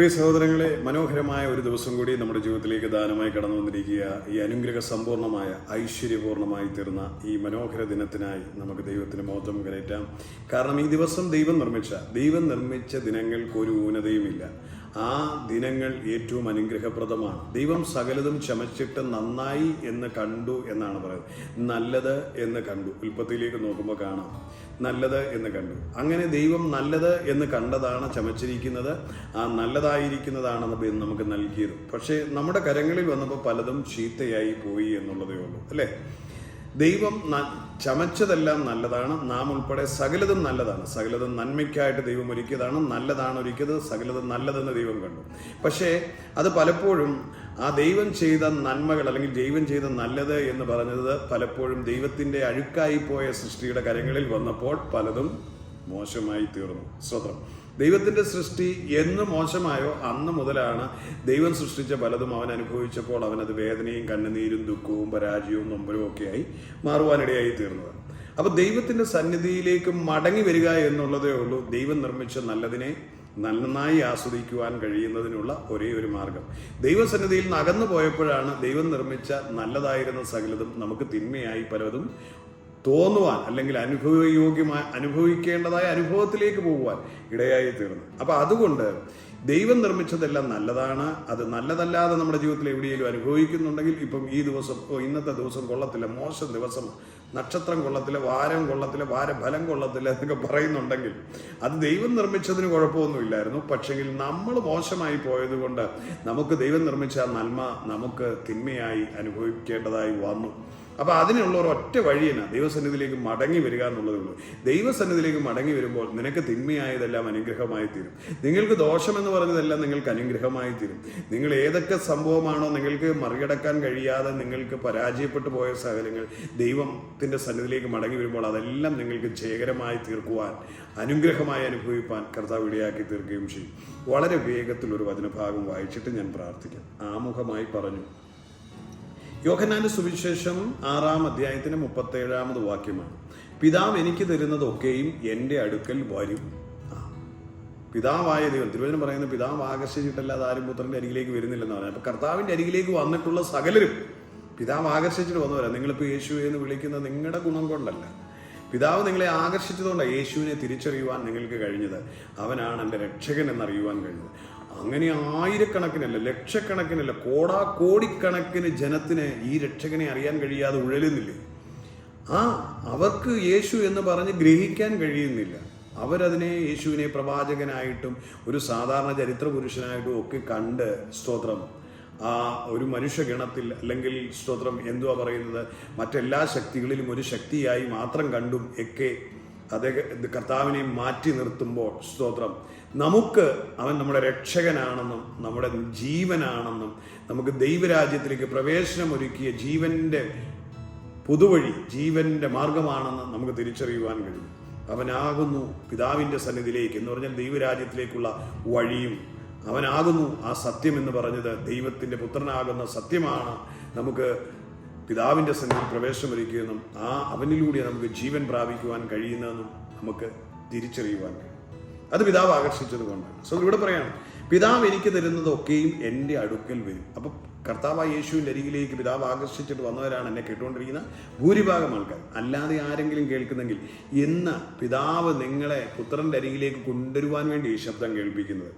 പ്രിയ സഹോദരങ്ങളെ മനോഹരമായ ഒരു ദിവസം കൂടി നമ്മുടെ ജീവിതത്തിലേക്ക് ദാനമായി കടന്നു വന്നിരിക്കുക. ഈ അനുഗ്രഹ സമ്പൂർണമായ ഐശ്വര്യപൂർണമായി തീർന്ന ഈ മനോഹര ദിനത്തിനായി നമുക്ക് ദൈവത്തിന് മോചം കരയറ്റാം കാരണം ഈ ദിവസം ദൈവം നിർമ്മിച്ച ദൈവം നിർമ്മിച്ച ദിനങ്ങൾക്ക് ഒരു ഊനതയുമില്ല ആ ദിനങ്ങൾ ഏറ്റവും അനുഗ്രഹപ്രദമാണ്. ദൈവം സകലതും ചമച്ചിട്ട് നന്നായി എന്ന് കണ്ടു എന്നാണ് പറയുന്നത്. നല്ലത് എന്ന് കണ്ടു. ഉൽപ്പത്തിയിലേക്ക് നോക്കുമ്പോൾ കാണാം. നല്ലത് എന്ന് കണ്ടു. അങ്ങനെ ദൈവം നല്ലത് എന്ന് കണ്ടതാണ് ചമച്ചിരിക്കുന്നത്. ആ നല്ലതായിരിക്കുന്നതാണ് നമുക്ക് നൽകിയത്. പക്ഷേ നമ്മുടെ കരങ്ങളിൽ വന്നപ്പോൾ പലതും ചീത്തയായി പോയി എന്നുള്ളതേ ഉള്ളൂ. അല്ലേ? ദൈവം ചമച്ചതെല്ലാം നല്ലതാണ്. നാം ഉൾപ്പെടെ സകലതും നല്ലതാണ്. സകലതും നന്മയ്ക്കായിട്ട് ദൈവം ഒരുക്കിയതാണ്. നല്ലതാണ് ഒരുക്കിയത്. സകലതും നല്ലതെന്ന് ദൈവം കണ്ടു. പക്ഷേ അത് പലപ്പോഴും ആ ദൈവം ചെയ്ത നന്മകൾ അല്ലെങ്കിൽ ദൈവം ചെയ്ത നല്ലത് എന്ന് പറഞ്ഞത് പലപ്പോഴും ദൈവത്തിന്റെ അഴുക്കായി പോയ സൃഷ്ടിയുടെ കരങ്ങളിൽ വന്നപ്പോൾ പലതും മോശമായി തീർന്നു. സ്വതം ദൈവത്തിന്റെ സൃഷ്ടി എന്ന് മോശമായോ? അന്ന് മുതലാണ് ദൈവം സൃഷ്ടിച്ച പലതും അവൻ അനുഭവിച്ചപ്പോൾ അവനത് വേദനയും കണ്ണുനീരും ദുഃഖവും പരാജയവും നൊമ്പലും ഒക്കെയായി മാറുവാനിടയായി തീർന്നത്. അപ്പോൾ ദൈവത്തിന്റെ സന്നിധിയിലേക്ക് മടങ്ങി വരിക എന്നുള്ളതേ ഉള്ളൂ ദൈവം നിർമ്മിച്ച നല്ലതിനെ നന്നായി ആസ്വദിക്കുവാൻ കഴിയുന്നതിനുള്ള ഒരേ ഒരു മാർഗം. ദൈവസന്നിധിയിൽ നിന്ന് അകന്നു പോയപ്പോഴാണ് ദൈവം നിർമ്മിച്ച നല്ലതായിരുന്ന സകലതും നമുക്ക് തിന്മയായി പലതും തോന്നുവാൻ അല്ലെങ്കിൽ അനുഭവയോഗ്യമായി അനുഭവിക്കേണ്ടതായ അനുഭവത്തിലേക്ക് പോകുവാൻ ഇടയായി തീർന്നു അപ്പൊ അതുകൊണ്ട് ദൈവം നിർമ്മിച്ചതെല്ലാം നല്ലതാണ്. അത് നല്ലതല്ലാതെ നമ്മുടെ ജീവിതത്തിൽ എവിടെയെങ്കിലും അനുഭവിക്കുന്നുണ്ടെങ്കിൽ ഇപ്പം ഈ ദിവസം ഇന്നത്തെ ദിവസം കൊള്ളത്തില്ല മോശം ദിവസം നക്ഷത്രം കൊള്ളത്തില്ല വാരം കൊള്ളത്തില്ല വാരഫലം കൊള്ളത്തില്ല എന്നൊക്കെ പറയുന്നുണ്ടെങ്കിൽ അത് ദൈവം നിർമ്മിച്ചതിന് കുഴപ്പമൊന്നുമില്ലായിരുന്നു. പക്ഷെങ്കിൽ നമ്മൾ മോശമായി പോയതുകൊണ്ട് നമുക്ക് ദൈവം നിർമ്മിച്ച നന്മ നമുക്ക് തിന്മയായി അനുഭവിക്കേണ്ടതായി വന്നു. അപ്പൊ അതിനുള്ള ഒരു ഒറ്റ വഴിയാണ് ദൈവസന്നിധിയിലേക്ക് മടങ്ങി വരിക എന്നുള്ളതേ ഉള്ളൂ. ദൈവസന്നിധിയിലേക്ക് മടങ്ങി വരുമ്പോൾ നിനക്ക് തിന്മയായതെല്ലാം അനുഗ്രഹമായി തീരും. നിങ്ങൾക്ക് ദോഷമെന്ന് പറഞ്ഞതെല്ലാം നിങ്ങൾക്ക് അനുഗ്രഹമായി തീരും. നിങ്ങൾ ഏതൊക്കെ സംഭവമാണോ നിങ്ങൾക്ക് മറികടക്കാൻ കഴിയാതെ നിങ്ങൾക്ക് പരാജയപ്പെട്ടു പോയ സാഹചര്യങ്ങൾ ദൈവത്തിന്റെ സന്നിധിയിലേക്ക് മടങ്ങി വരുമ്പോൾ അതെല്ലാം നിങ്ങൾക്ക് ജയകരമായി തീർക്കുവാൻ അനുഗ്രഹമായി അനുഭവിപ്പാൻ കർത്താവ് ഇടയാക്കി തീർക്കുകയും ചെയ്യും. വളരെ വേഗത്തിൽ ഒരു വചനഭാഗം വായിച്ചിട്ട് ഞാൻ പ്രാർത്ഥിക്കാം. ആമുഖമായി പറഞ്ഞു. യോഹന്നാന്റെ സുവിശേഷം ആറാം അധ്യായത്തിന് മുപ്പത്തേഴാമത് വാക്യമാണ്. പിതാവ് എനിക്ക് തരുന്നതൊക്കെയും എന്റെ അടുക്കൽ വരും. പിതാവായ ദൈവം തിരുവചനം പറയുന്ന പിതാവ് ആകർഷിച്ചിട്ടല്ലാതെ ആരും പുത്രന്റെ അരികിലേക്ക് വരുന്നില്ലെന്ന് പറഞ്ഞു. അപ്പൊ കർത്താവിന്റെ അരികിലേക്ക് വന്നിട്ടുള്ള സകലരും പിതാവ് ആകർഷിച്ചിട്ട് വന്നവരാണ് നിങ്ങളിപ്പോൾ യേശുവെ എന്ന് വിളിക്കുന്ന നിങ്ങളുടെ ഗുണം കൊണ്ടല്ല. പിതാവ് നിങ്ങളെ ആകർഷിച്ചതുകൊണ്ടാണ് യേശുവിനെ തിരിച്ചറിയുവാൻ നിങ്ങൾക്ക് കഴിഞ്ഞത്. അവനാണ് എന്റെ രക്ഷകൻ എന്നറിയുവാൻ കഴിഞ്ഞത്. അങ്ങനെ ആയിരക്കണക്കിനല്ല ലക്ഷക്കണക്കിനല്ല കോടാ കോടിക്കണക്കിന് ജനത്തിന് ഈ രക്ഷകനെ അറിയാൻ കഴിയാതെ ഉഴലുന്നില്ലേ? ആ അവർക്ക് യേശു എന്ന് പറഞ്ഞ് ഗ്രഹിക്കാൻ കഴിയുന്നില്ല. അവരതിനെ യേശുവിനെ പ്രവാചകനായിട്ടും ഒരു സാധാരണ ചരിത്ര പുരുഷനായിട്ടും ഒക്കെ കണ്ട് സ്തോത്രം. ആ ഒരു മനുഷ്യഗണത്തിൽ അല്ലെങ്കിൽ സ്തോത്രം എന്തുവാ പറയുന്നത്? മറ്റെല്ലാ ശക്തികളിലും ഒരു ശക്തിയായി മാത്രം കണ്ടും ഒക്കെ അദ്ദേഹം കർത്താവിനെ മാറ്റി നിർത്തുമ്പോൾ സ്തോത്രം. നമുക്ക് അവൻ നമ്മുടെ രക്ഷകനാണെന്നും നമ്മുടെ ജീവനാണെന്നും നമുക്ക് ദൈവരാജ്യത്തിലേക്ക് പ്രവേശനമൊരുക്കിയ ജീവന്റെ പുതുവഴി ജീവന്റെ മാർഗമാണെന്ന് നമുക്ക് തിരിച്ചറിയുവാൻ കഴിയും. അവനാകുന്നു പിതാവിന്റെ സന്നിധിയിലേക്ക് എന്ന് പറഞ്ഞാൽ ദൈവരാജ്യത്തിലേക്കുള്ള വഴിയും. അവനാകുന്നു ആ സത്യം എന്ന് പറഞ്ഞത് ദൈവത്തിന്റെ പുത്രനാകുന്ന സത്യമാണ്. നമുക്ക് പിതാവിന്റെ സന്നിധി പ്രവേശനമൊരുക്കിയെന്നും ആ അവനിലൂടെ നമുക്ക് ജീവൻ പ്രാപിക്കുവാൻ കഴിയുന്നതെന്നും നമുക്ക് തിരിച്ചറിയുവാൻ കഴിയും. അത് പിതാവ് ആകർഷിച്ചത് കൊണ്ടാണ്. സോ ഇവിടെ പറയാണ് പിതാവ് എനിക്ക് തരുന്നതൊക്കെയും എന്റെ അടുക്കൽ വരും. അപ്പം കർത്താവായ യേശുവിന്റെ അരികിലേക്ക് പിതാവ് ആകർഷിച്ചിട്ട് വന്നവരാണ് എന്നെ കേട്ടുകൊണ്ടിരിക്കുന്ന ഭൂരിഭാഗം ആൾക്കാർ. അല്ലാതെ ആരെങ്കിലും കേൾക്കുന്നെങ്കിൽ ഇന്ന് പിതാവ് നിങ്ങളെ പുത്രന്റെ അരികിലേക്ക് കൊണ്ടുവരുവാൻ വേണ്ടി ഈ ശബ്ദം കേൾപ്പിക്കുന്നത്.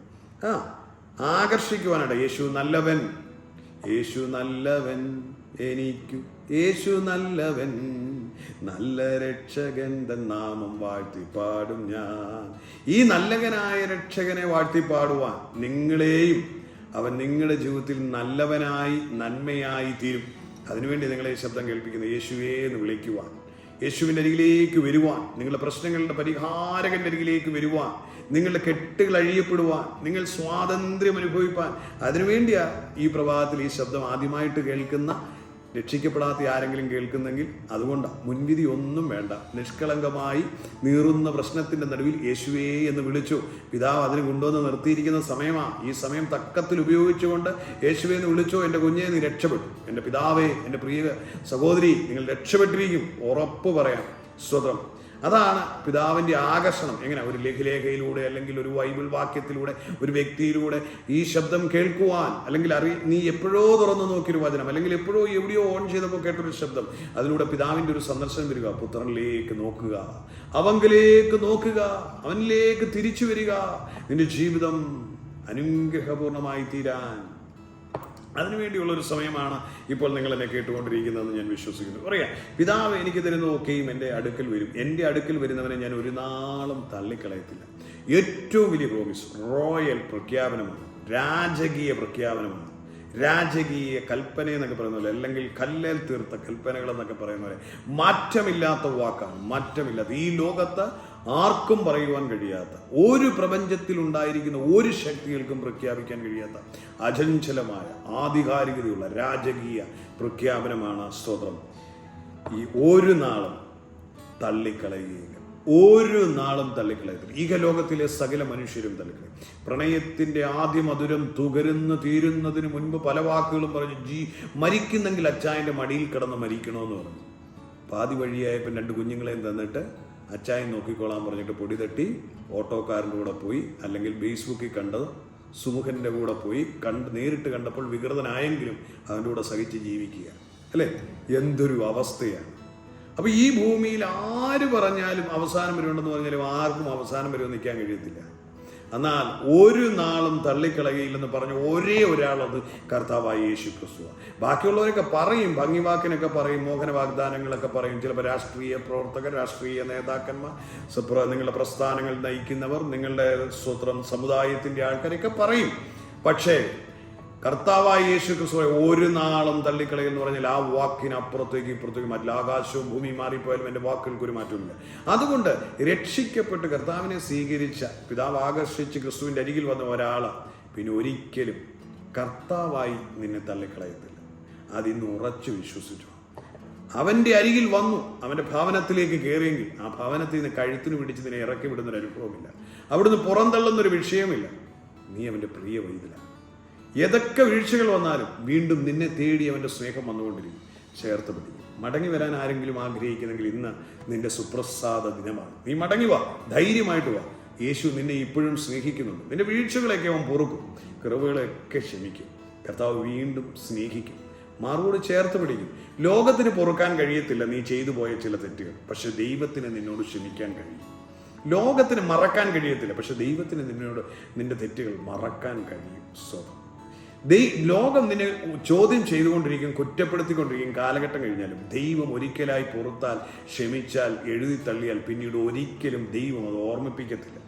ആ ആകർഷിക്കുവാനാണ് യേശു നല്ലവൻ. യേശു നല്ലവൻ. എനിക്കു യേശു നല്ലവൻ നല്ല രക്ഷകൻ നാമം വാഴ്ത്തിപ്പാടും ഞാൻ. ഈ നല്ലവനായ രക്ഷകനെ വാഴ്ത്തിപ്പാടുവാൻ നിങ്ങളെയും അവൻ നിങ്ങളുടെ ജീവിതത്തിൽ നല്ലവനായി നന്മയായി തീരും. അതിനുവേണ്ടി നിങ്ങളെ ശബ്ദം കേൾപ്പിക്കുന്നു യേശുവേ എന്ന് വിളിക്കുവാൻ യേശുവിന്റെ അരികിലേക്ക് വരുവാൻ നിങ്ങളുടെ പ്രശ്നങ്ങളുടെ പരിഹാരകന്റെ അരികിലേക്ക് വരുവാൻ നിങ്ങളുടെ കെട്ടുകൾ അഴിയപ്പെടുവാൻ നിങ്ങൾ സ്വാതന്ത്ര്യം അനുഭവിപ്പാൻ അതിനുവേണ്ടിയാ ഈ പ്രഭാതത്തിൽ ഈ ശബ്ദം ആദ്യമായിട്ട് കേൾക്കുന്ന രക്ഷിക്കപ്പെടാത്ത ആരെങ്കിലും കേൾക്കുന്നെങ്കിൽ അതുകൊണ്ടാണ് മുൻവിധി ഒന്നും വേണ്ട. നിഷ്കളങ്കമായി നീറുന്ന പ്രശ്നത്തിന്റെ നടുവിൽ യേശുവേ എന്ന് വിളിച്ചു. പിതാവ് അതിന് കൊണ്ടുവന്ന് നിർത്തിയിരിക്കുന്ന സമയമാണ് ഈ സമയം തക്കത്തിൽ ഉപയോഗിച്ചുകൊണ്ട് യേശുവേ എന്ന് വിളിച്ചോ. എന്റെ കുഞ്ഞെ നീ രക്ഷപ്പെട്ടു. എന്റെ പിതാവേ എന്റെ പ്രിയ സഹോദരി നിങ്ങൾ രക്ഷപ്പെട്ടിരിക്കും. ഉറപ്പ് പറയാം. സ്വതം അതാണ് പിതാവിന്റെ ആകർഷണം. എങ്ങനെ? ഒരു ലഘുലേഖയിലൂടെ അല്ലെങ്കിൽ ഒരു ബൈബിൾ വാക്യത്തിലൂടെ ഒരു വ്യക്തിയിലൂടെ ഈ ശബ്ദം കേൾക്കുവാൻ അല്ലെങ്കിൽ അറി നീ എപ്പോഴോ തുറന്നു നോക്കിയൊരു വചനം അല്ലെങ്കിൽ എപ്പോഴോ എവിടെയോ ഓൺ ചെയ്തപ്പോൾ കേട്ടൊരു ശബ്ദം അതിലൂടെ പിതാവിന്റെ ഒരു സന്ദർശനം വരിക പുത്രനിലേക്ക് നോക്കുക അവങ്കിലേക്ക് നോക്കുക അവനിലേക്ക് തിരിച്ചു വരിക നിന്റെ ജീവിതം അനുഗ്രഹപൂർണമായി തീരാൻ അതിനുവേണ്ടിയുള്ള ഒരു സമയമാണ് ഇപ്പോൾ നിങ്ങൾ എന്നെ കേട്ടുകൊണ്ടിരിക്കുന്നതെന്ന് ഞാൻ വിശ്വസിക്കുന്നു. പറയാം പിതാവ് എനിക്ക് തരുന്ന ഒക്കെയും എന്റെ അടുക്കൽ വരും. എന്റെ അടുക്കൽ വരുന്നവനെ ഞാൻ ഒരു നാളും തള്ളിക്കളയത്തില്ല. ഏറ്റവും വലിയ പ്രോമിസ് റോയൽ പ്രഖ്യാപനമാണ് രാജകീയ പ്രഖ്യാപനമാണ്. രാജകീയ കൽപ്പന എന്നൊക്കെ പറയുന്ന പോലെ അല്ലെങ്കിൽ കല്ലേൽ തീർത്ത കൽപ്പനകൾ എന്നൊക്കെ പറയുന്ന പോലെ മാറ്റമില്ലാത്ത വാക്കാണ് മാറ്റമില്ലാത്ത ഈ ലോകത്ത് ആർക്കും പറയുവാൻ കഴിയാത്ത ഒരു പ്രപഞ്ചത്തിൽ ഉണ്ടായിരിക്കുന്ന ഒരു ശക്തികൾക്കും പ്രഖ്യാപിക്കാൻ കഴിയാത്ത അചഞ്ചലമായ ആധികാരികതയുള്ള രാജകീയ പ്രഖ്യാപനമാണ് സ്തോത്രം. ഈ ഒരു നാളും തള്ളിക്കളയുകയില്ല. ഒരു നാളും തള്ളിക്കളയത്തില്ല. ഈ ലോകത്തിലെ സകല മനുഷ്യരും തള്ളിക്കളയും. പ്രണയത്തിന്റെ ആദ്യ മധുരം തുകരുന്ന് തീരുന്നതിന് മുൻപ് പല വാക്കുകളും പറഞ്ഞു ജീ മരിക്കുന്നെങ്കിൽ അച്ചായന്റെ മടിയിൽ കിടന്ന് മരിക്കണമെന്ന് പറഞ്ഞു. പാതി വഴിയായപ്പോൾ രണ്ട് കുഞ്ഞുങ്ങളെയും തന്നിട്ട് അച്ചായൻ നോക്കിക്കോളാൻ പറഞ്ഞിട്ട് പൊടി തട്ടി ഓട്ടോക്കാരന്റെ കൂടെ പോയി അല്ലെങ്കിൽ ഫേസ്ബുക്കിൽ കണ്ടത് സുമുഖന്റെ കൂടെ പോയി കണ്ട് നേരിട്ട് കണ്ടപ്പോൾ വികൃതനായെങ്കിലും അവന്റെ കൂടെ സഹിച്ച് ജീവിക്കുക. അല്ലേ? എന്തൊരു അവസ്ഥയാണ്. അപ്പോൾ ഈ ഭൂമിയിൽ ആര് പറഞ്ഞാലും അവസാനം വരുന്നുണ്ടെന്ന് പറഞ്ഞാലും ആർക്കും അവസാനം വരുമെന്ന് നിൽക്കാൻ കഴിയത്തില്ല. എന്നാൽ ഒരു നാളും തള്ളിക്കളയില്ലെന്ന് പറഞ്ഞ ഒരേ ഒരാളത് കർത്താവായ യേശു ക്രിസ്തുവ ബാക്കിയുള്ളവരൊക്കെ പറയും ഭംഗിവാക്കിനൊക്കെ പറയും മോഹന വാഗ്ദാനങ്ങളൊക്കെ പറയും. ചിലപ്പോൾ രാഷ്ട്രീയ പ്രവർത്തകർ രാഷ്ട്രീയ നേതാക്കന്മാർ നിങ്ങളുടെ പ്രസ്ഥാനങ്ങൾ നയിക്കുന്നവർ നിങ്ങളുടെ സ്വത്രം സമുദായത്തിന്റെ ആൾക്കാരൊക്കെ പറയും. പക്ഷേ കർത്താവായ യേശു ക്രിസ്തു ഒരു നാളും തള്ളിക്കളയെന്ന് പറഞ്ഞാൽ ആ വാക്കിന് അപ്പുറത്തേക്ക് ഇപ്പുറത്തേക്കും മാറ്റില്ല ആകാശവും ഭൂമി മാറിപ്പോയാലും എന്റെ വാക്കുകൾക്ക് ഒരു മാറ്റമില്ല അതുകൊണ്ട് രക്ഷിക്കപ്പെട്ട് കർത്താവിനെ സ്വീകരിച്ച പിതാവ് ആകർഷിച്ച് ക്രിസ്തുവിന്റെ അരികിൽ വന്ന ഒരാൾ പിന്നെ ഒരിക്കലും കർത്താവായി നിന്നെ തള്ളിക്കളയത്തില്ല. അതിന്ന് ഉറച്ചു വിശ്വസിച്ചു. അവന്റെ അരികിൽ വന്നു അവന്റെ ഭവനത്തിലേക്ക് കയറിയെങ്കിൽ ആ ഭവനത്തിൽ നിന്ന് കഴുത്തിന് പിടിച്ച് നിന്നെ ഇറക്കി വിടുന്നൊരു അനുഭവമില്ല. അവിടുന്ന് പുറന്തള്ളുന്നൊരു വിഷയമില്ല. നീ അവന്റെ പ്രിയ വൈതലാണ് ഏതൊക്കെ വീഴ്ചകൾ വന്നാലും വീണ്ടും നിന്നെ തേടി അവന്റെ സ്നേഹം വന്നുകൊണ്ടിരിക്കും. ചേർത്ത് പിടിക്കും. മടങ്ങി വരാൻ ആരെങ്കിലും ആഗ്രഹിക്കുന്നെങ്കിൽ ഇന്ന് നിന്റെ സുപ്രസാദ ദിനമാണ്. നീ മടങ്ങി വാ. ധൈര്യമായിട്ട് വാ. യേശു നിന്നെ ഇപ്പോഴും സ്നേഹിക്കുന്നുണ്ട്. നിന്റെ വീഴ്ചകളൊക്കെ അവൻ പൊറുക്കും. കുറവുകളെയൊക്കെ ക്ഷമിക്കും. കർത്താവ് വീണ്ടും സ്നേഹിക്കും. മാറോട് ചേർത്ത് പിടിക്കും. ലോകത്തിന് പൊറുക്കാൻ കഴിയത്തില്ല നീ ചെയ്തു പോയ ചില തെറ്റുകൾ. പക്ഷെ ദൈവത്തിന് നിന്നോട് ക്ഷമിക്കാൻ കഴിയും. ലോകത്തിന് മറക്കാൻ കഴിയത്തില്ല. പക്ഷെ ദൈവത്തിന് നിന്നോട് നിന്റെ തെറ്റുകൾ മറക്കാൻ കഴിയും. സ്വതം ലോകം നിന്നെ ചോദ്യം ചെയ്തുകൊണ്ടിരിക്കും കുറ്റപ്പെടുത്തിക്കൊണ്ടിരിക്കും കാലഘട്ടം കഴിഞ്ഞാലും. ദൈവം ഒരിക്കലായി പുറത്താൽ ക്ഷമിച്ചാൽ എഴുതി തള്ളിയാൽ പിന്നീട് ഒരിക്കലും ദൈവം അത് ഓർമ്മിപ്പിക്കത്തില്ല.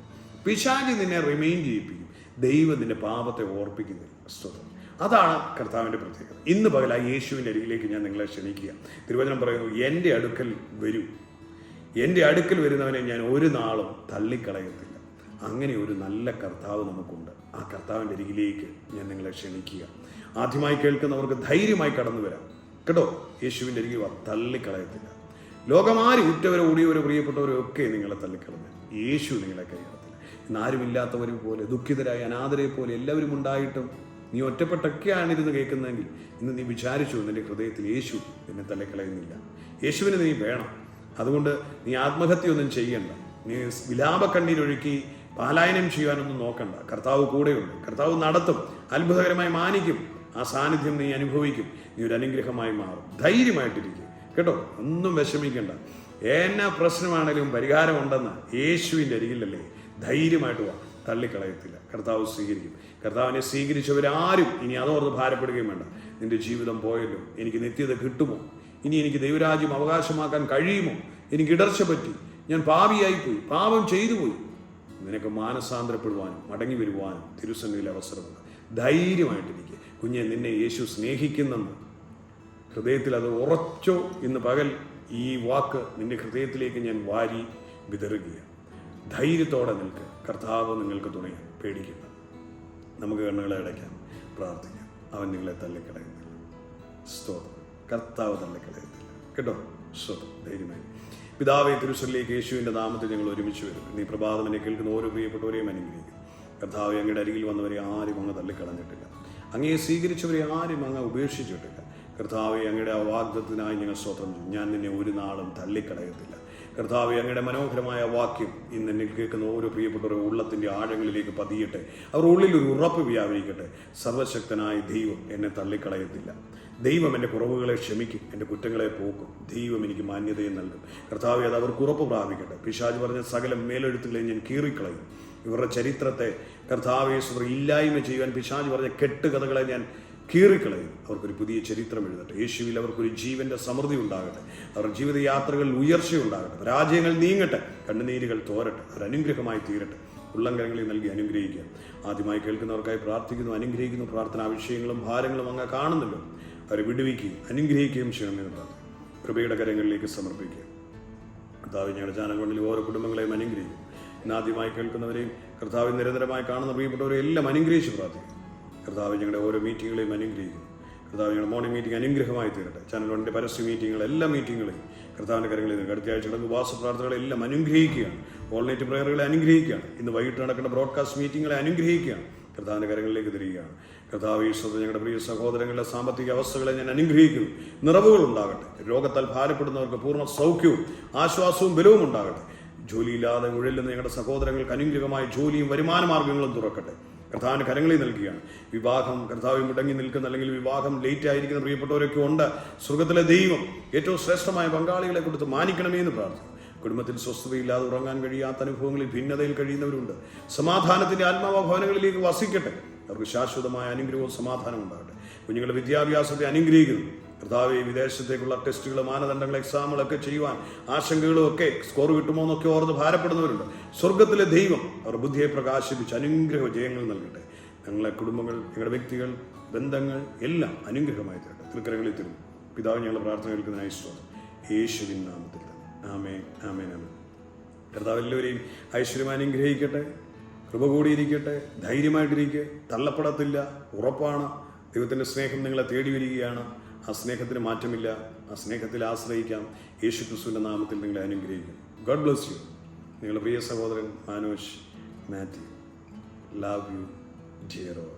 പിശാചി നിന്നെ റിമൈൻ ചെയ്യിപ്പിക്കും. ദൈവം നിന്റെ പാപത്തെ ഓർപ്പിക്കുന്നില്ല. സ്വതം അതാണ് കർത്താവിന്റെ പ്രത്യേകത. ഇന്ന് പകല യേശുവിന്റെ അരികിലേക്ക് ഞാൻ നിങ്ങളെ ക്ഷണിക്കുക തിരുവചനം പറയുന്നു എന്റെ അടുക്കൽ വരൂ. എന്റെ അടുക്കൽ വരുന്നവനെ ഞാൻ ഒരു നാളും തള്ളിക്കളയത്തില്ല. അങ്ങനെ ഒരു നല്ല കർത്താവ് നമുക്കുണ്ട്. ആ കർത്താവിന്റെ അരികിലേക്ക് ഞാൻ നിങ്ങളെ ക്ഷണിക്കുക. ആദ്യമായി കേൾക്കുന്നവർക്ക് ധൈര്യമായി കടന്നു വരാം. കേട്ടോ? യേശുവിന്റെ അരികിൽ തള്ളിക്കളയത്തില്ല. ലോകമാരി ഉറ്റവരോ ഓടിയവരോ പ്രിയപ്പെട്ടവരോ ഒക്കെ നിങ്ങളെ തള്ളിക്കളഞ്ഞു. യേശു നിങ്ങളെ കൈകടത്തില്ല ഇന്നാരുമില്ലാത്തവരെ പോലെ ദുഃഖിതരായ അനാഥരെ പോലെ എല്ലാവരും ഉണ്ടായിട്ടും നീ ഒറ്റപ്പെട്ടൊക്കെയാണ് ഇരുന്ന് കേൾക്കുന്നതെങ്കിൽ ഇന്ന് നീ വിചാരിച്ചു നിന്റെ ഹൃദയത്തിൽ യേശു നിന്നെ തള്ളിക്കളയുന്നില്ല. യേശുവിനെ നീ വേണം. അതുകൊണ്ട് നീ ആത്മഹത്യ ഒന്നും ചെയ്യണ്ട. നീ വിലാപക്കണ്ണീരൊഴുക്കി പാലായനം ചെയ്യാനൊന്നും നോക്കണ്ട. കർത്താവ് കൂടെയുണ്ട്. കർത്താവ് നടത്തും. അത്ഭുതകരമായി മാനിക്കും. ആ സാന്നിധ്യം നീ അനുഭവിക്കും. നീ ഒരു അനുഗ്രഹമായി മാറും. ധൈര്യമായിട്ടിരിക്കും. കേട്ടോ? ഒന്നും വിഷമിക്കണ്ട. എന്നാ പ്രശ്നമാണെങ്കിലും പരിഹാരമുണ്ടെന്ന് യേശുവിന്റെ അരികിലല്ലേ? ധൈര്യമായിട്ട് വാ. തള്ളിക്കളയത്തില്ല. കർത്താവ് സ്വീകരിക്കും. കർത്താവിനെ സ്വീകരിച്ചവരാരും ഇനി അതോർത്ത് ഭാരപ്പെടുകയും വേണ്ട. നിന്റെ ജീവിതം പോയല്ലോ. എനിക്ക് നിത്യത കിട്ടുമോ? ഇനി എനിക്ക് ദൈവരാജ്യം അവകാശമാക്കാൻ കഴിയുമോ? എനിക്ക് ഇടർച്ച പറ്റി. ഞാൻ പാപിയായിപ്പോയി. പാപം ചെയ്തു പോയി നിനക്ക് മാനസാന്തരപ്പെടുവാനും മടങ്ങി വരുവാനും തിരുസന്നിധിയിൽ അവസരമുണ്ട്. ധൈര്യമായിട്ടിരിക്കുക കുഞ്ഞെ നിന്നെ യേശു സ്നേഹിക്കുന്നെന്ന്. ഹൃദയത്തിൽ അത് ഉറച്ചോ ഇന്ന് പകൽ ഈ വാക്ക് നിന്റെ ഹൃദയത്തിലേക്ക് ഞാൻ വാരി വിതറുകയാണ്. ധൈര്യത്തോടെ നിൽക്ക്. കർത്താവ് നിങ്ങൾക്ക് തുണയും പേടിക്കുന്നു. നമുക്ക് കണ്ണുകളെ അടയ്ക്കാം. പ്രാർത്ഥിക്കാം. അവൻ നിങ്ങളെ തള്ളിക്കളയുന്നില്ല. സ്തോത്രം. കർത്താവ് തള്ളിക്കളയുന്നില്ല. കേട്ടോ? സ്തോത്രം. ധൈര്യമായി. പിതാവെ തിരുസലിലേക്ക് യേശുവിന്റെ നാമത്തിൽ ഞങ്ങൾ ഒരുമിച്ച് വരും നീ പ്രഭാതം എന്നെ കേൾക്കുന്ന ഓരോ പ്രിയപ്പെട്ടവരെയും അനുഗ്രഹിക്കും കർത്താവ് അങ്ങയുടെ അരികിൽ വന്നവരെ ആരും അങ്ങ് തള്ളിക്കളഞ്ഞിട്ടില്ല. അങ്ങയെ സ്വീകരിച്ചവരെ ആരും അങ്ങ് ഉപേക്ഷിച്ചിട്ടില്ല. കർത്താവെ അങ്ങയുടെ ആ വാഗ്ദത്തിനായി ഞങ്ങൾ സ്വതന്ത്രം ഞാൻ നിന്നെ ഒരു നാളും തള്ളിക്കളയത്തില്ല. കർത്താവ് അങ്ങയുടെ മനോഹരമായ വാക്യം ഇന്ന് എന്നിൽ കേൾക്കുന്ന ഓരോ പ്രിയപ്പെട്ടവരുടെ ഉള്ളത്തിന്റെ ആഴങ്ങളിലേക്ക് പതിയട്ടെ. അവർ ഉള്ളിൽ ഒരു ഉറപ്പ് വ്യാപരിക്കട്ടെ. സർവശക്തനായ ദൈവം എന്നെ തള്ളിക്കളയത്തില്ല. ദൈവം എന്റെ കുറവുകളെ ക്ഷമിക്കും എന്റെ കുറ്റങ്ങളെ പോക്കും. ദൈവം എനിക്ക് മാന്യതയും നൽകും. കർത്താവ് അത് അവർക്ക് ഉറപ്പ് പ്രാപിക്കട്ടെ. പിശാജ് പറഞ്ഞ സകല മേലെഴുത്തുകളെ ഞാൻ കീറിക്കളയും. ഇവരുടെ ചരിത്രത്തെ കർത്താവേശ്വർ ഇല്ലായ്മ ചെയ്യുവാൻ പിശാജ് പറഞ്ഞ കെട്ടുകഥകളെ ഞാൻ കീറിക്കളയും. അവർക്കൊരു പുതിയ ചരിത്രം എഴുതട്ടെ. യേശുവിൽ അവർക്കൊരു ജീവന്റെ സമൃദ്ധി ഉണ്ടാകട്ടെ. അവരുടെ ജീവിതയാത്രകളിൽ ഉയർച്ച ഉണ്ടാകട്ടെ. പരാജയങ്ങൾ നീങ്ങട്ടെ. കണ്ണുനീരുകൾ തോരട്ടെ. ഒരു അനുഗ്രഹമായി തീരട്ടെ. ഉള്ളങ്കരങ്ങളിൽ നൽകി അനുഗ്രഹിക്കുക. ആദ്യമായി കേൾക്കുന്നവർക്കായി പ്രാർത്ഥിക്കുന്നു അനുഗ്രഹിക്കുന്നു. പ്രാർത്ഥനാ വിഷയങ്ങളും ഭാരങ്ങളും അങ്ങ് കാണുന്നല്ലോ. അവരെ വിടുവിക്കുകയും അനുഗ്രഹിക്കുകയും ചെയ്യണമെന്ന് പ്രാർത്ഥന കൃപയുടെ കരങ്ങളിലേക്ക് സമർപ്പിക്കുക. കർത്താവ് ഞങ്ങളുടെ ചാനൽ ഓരോ കുടുംബങ്ങളെയും അനുഗ്രഹിക്കും. ഇന്ന് ആദ്യമായി കേൾക്കുന്നവരെയും കർത്താവ് നിരന്തരമായി കാണുന്ന പ്രിയപ്പെട്ടവരെയും എല്ലാം അനുഗ്രഹിച്ച് പ്രാർത്ഥിക്കും. കർത്താവ് ഞങ്ങളുടെ ഓരോ മീറ്റിങ്ങുകളെയും അനുഗ്രഹിക്കുന്നു. കർത്താവ് ഞങ്ങളുടെ മോർണിംഗ് മീറ്റിംഗ് അനുഗ്രഹമായി തീരട്ടെ. ചാനൽ വണ്ണിന്റെ പരസ്യ മീറ്റിങ്ങുകൾ എല്ലാ മീറ്റിങ്ങുകളെയും കർത്താവിന്റെ കരങ്ങളിൽ നിന്ന് അടുത്ത നടക്കുന്ന ഉപവാസ പ്രാർത്ഥനകളെല്ലാം അനുഗ്രഹിക്കുകയാണ് ഓൺലൈറ്റ് പ്രയറുകളെ അനുഗ്രഹിക്കുകയാണ്. ഇന്ന് വൈകിട്ട് നടക്കുന്ന ബ്രോഡ്കാസ്റ്റ് മീറ്റിങ്ങുകളെ അനുഗ്രഹിക്കുകയാണ്. കർത്താവിന്റെ കരങ്ങളിലേക്ക് തിരികുകയാണ് കർത്താവ് ഈശ്വരത്തെ ഞങ്ങളുടെ പ്രിയ സഹോദരങ്ങളുടെ സാമ്പത്തിക അവസ്ഥകളെ ഞാൻ അനുഗ്രഹിക്കുന്നു. നിറവുകൾ ഉണ്ടാകട്ടെ. രോഗത്താൽ ഭാരപ്പെടുന്നവർക്ക് പൂർണ സൗഖ്യവും ആശ്വാസവും ബലവും ഉണ്ടാകട്ടെ. ജോലിയില്ലാതെ ഉഴലുന്ന ഞങ്ങളുടെ സഹോദരങ്ങൾക്ക് അനുഗ്രഹമായ ജോലിയും വരുമാന മാർഗങ്ങളും തുറക്കട്ടെ. കർത്താവിന്റെ കരങ്ങളിൽ നൽകുകയാണ്. വിവാഹം കർത്താവ് മുടങ്ങി നിൽക്കുന്ന അല്ലെങ്കിൽ വിവാഹം ലേറ്റ് ആയിരിക്കുന്ന പ്രിയപ്പെട്ടവരൊക്കെ ഉണ്ട്. സ്വർഗത്തിലെ ദൈവം ഏറ്റവും ശ്രേഷ്ഠമായ പങ്കാളികളെ കൊടുത്ത് മാനിക്കണമേ എന്ന് പ്രാർത്ഥിക്കും കുടുംബത്തിൽ സ്വസ്ഥതയില്ലാതെ ഉറങ്ങാൻ കഴിയാത്ത അനുഭവങ്ങളിൽ ഭിന്നതയിൽ കഴിയുന്നവരുണ്ട്. സമാധാനത്തിന്റെ ആത്മാവ ഭവനങ്ങളിലേക്ക് വസിക്കട്ടെ. അവർക്ക് ശാശ്വതമായ അനുഗ്രഹവും സമാധാനവും ഉണ്ടാകട്ടെ. കുഞ്ഞുങ്ങളുടെ വിദ്യാഭ്യാസത്തെ അനുഗ്രഹിക്കുന്നു. കർത്താവ് വിദേശത്തേക്കുള്ള ടെസ്റ്റുകൾ മാനദണ്ഡങ്ങൾ എക്സാമുകളൊക്കെ ചെയ്യുവാൻ ആശങ്കകളും ഒക്കെ സ്കോർ കിട്ടുമോ എന്നൊക്കെ ഓർത്ത് ഭാരപ്പെടുന്നവരുണ്ട്. സ്വർഗത്തിലെ ദൈവം അവർ ബുദ്ധിയെ പ്രകാശിപ്പിച്ച് അനുഗ്രഹ ജയങ്ങൾ നൽകട്ടെ. ഞങ്ങളെ കുടുംബങ്ങൾ ഞങ്ങളുടെ വ്യക്തികൾ ബന്ധങ്ങൾ എല്ലാം അനുഗ്രഹമായി തരട്ടെ. തൃക്കരകളിൽ തരും പിതാവ് ഞങ്ങളുടെ പ്രാർത്ഥന കേൾക്കുന്നതിനായി സ്തോത്രം. യേശുവിൻ നാമത്തിൽ ആമേ ആമേൻ ആമേൻ കർത്താവ് എല്ലാവരെയും ഐശ്വര്യം അനുഗ്രഹിക്കട്ടെ. കൃപ കൂടിയിരിക്കട്ടെ. ധൈര്യമായിട്ടിരിക്കെ. തള്ളപ്പെടത്തില്ല. ഉറപ്പാണ്. ദൈവത്തിന്റെ സ്നേഹം നിങ്ങളെ തേടി വരികയാണ് ആ സ്നേഹത്തിന് മാറ്റമില്ല ആ സ്നേഹത്തിൽ ആശ്രയിക്കാം. യേശു ക്രിസ്തുവിന്റെ നാമത്തിൽ നിങ്ങളെ അനുഗ്രഹിക്കും. ഗോഡ് ബ്ലസ് യു നിങ്ങളുടെ പ്രിയ സഹോദരൻ Manosh Mathew. Love you dear all